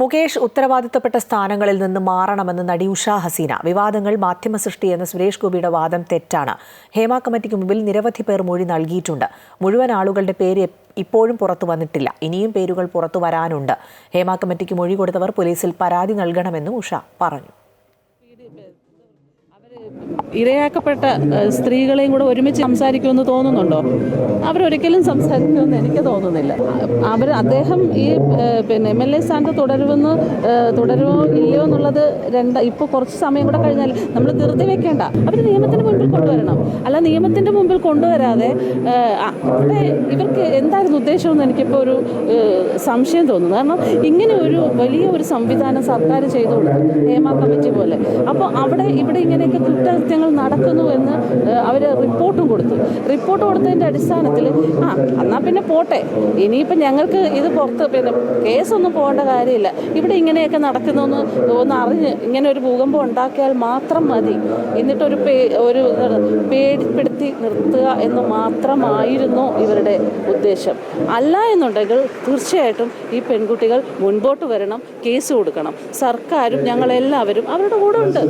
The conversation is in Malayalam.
മുകേഷ് ഉത്തരവാദിത്തപ്പെട്ട സ്ഥാനങ്ങളിൽ നിന്ന് മാറണമെന്ന് നടി ഉഷ ഹസീന. വിവാദങ്ങൾ മാധ്യമ സൃഷ്ടി എന്ന സുരേഷ് ഗോപിയുടെ വാദം തെറ്റാണ്. ഹേമ കമ്മിറ്റിക്ക് മുമ്പിൽ നിരവധി പേർ മൊഴി നൽകിയിട്ടുണ്ട്. മുഴുവൻ ആളുകളുടെ പേര് ഇപ്പോഴും പുറത്തു വന്നിട്ടില്ല. ഇനിയും പേരുകൾ പുറത്തു വരാനുണ്ട്. ഹേമ കമ്മിറ്റിക്ക് മൊഴി കൊടുത്തവർ പോലീസിൽ പരാതി നൽകണമെന്നും ഉഷ പറഞ്ഞു. ഇരയാക്കപ്പെട്ട സ്ത്രീകളെയും കൂടെ ഒരുമിച്ച് സംസാരിക്കുമെന്ന് തോന്നുന്നുണ്ടോ? അവരൊരിക്കലും സംസാരിക്കുമെന്ന് എനിക്ക് തോന്നുന്നില്ല. അവർ അദ്ദേഹം ഈ പിന്നെ എം എൽ എ സ്ഥാനത്ത് തുടരുമെന്ന് തുടരുമോ ഇല്ലയോ എന്നുള്ളത് രണ്ട് ഇപ്പോൾ കുറച്ച് സമയം കൂടെ കഴിഞ്ഞാൽ നമ്മൾ ധൃതി വെക്കേണ്ട. അവർ നിയമത്തിന് മുമ്പിൽ കൊണ്ടുവരണം. അല്ല നിയമത്തിന്റെ മുമ്പിൽ കൊണ്ടുവരാതെ ഇവർക്ക് എന്തായിരുന്നു ഉദ്ദേശമെന്ന് എനിക്കിപ്പോൾ ഒരു സംശയം തോന്നുന്നു. കാരണം ഇങ്ങനെ ഒരു വലിയ ഒരു സംവിധാനം സർക്കാർ ചെയ്തു നിയമ ഹേമ കമ്മിറ്റി പോലെ. അപ്പോൾ അവിടെ ഇവിടെ ഇങ്ങനെയൊക്കെ കുറ്റകൃത്യങ്ങൾ നടക്കുന്നു എന്ന് അവർ റിപ്പോർട്ടും കൊടുത്തു. റിപ്പോർട്ട് കൊടുത്തതിന്റെ അടിസ്ഥാനത്തിൽ ആ എന്നാൽ പിന്നെ പോട്ടെ. ഇനിയിപ്പം ഞങ്ങൾക്ക് ഇത് പുറത്ത് പിന്നെ കേസൊന്നും പോകേണ്ട കാര്യമില്ല. ഇവിടെ ഇങ്ങനെയൊക്കെ നടക്കുന്നു എന്ന് ഒന്ന് അറിഞ്ഞ് ഇങ്ങനെ ഒരു ഭൂകമ്പം ഉണ്ടാക്കിയാൽ മാത്രം മതി. എന്നിട്ടൊരു പേ ഒരു പേടിപ്പെടുത്തി നിർത്തുക എന്ന് മാത്രമായിരുന്നു ഇവരുടെ ഉദ്ദേശം. അല്ല എന്നുണ്ടെങ്കിൽ തീർച്ചയായിട്ടും ഈ പെൺകുട്ടികൾ മുൻപോട്ട് വരണം കേസ് കൊടുക്കണം. സർക്കാരും ഞങ്ങളെല്ലാവരും അവരുടെ കൂടെ ഉണ്ട്.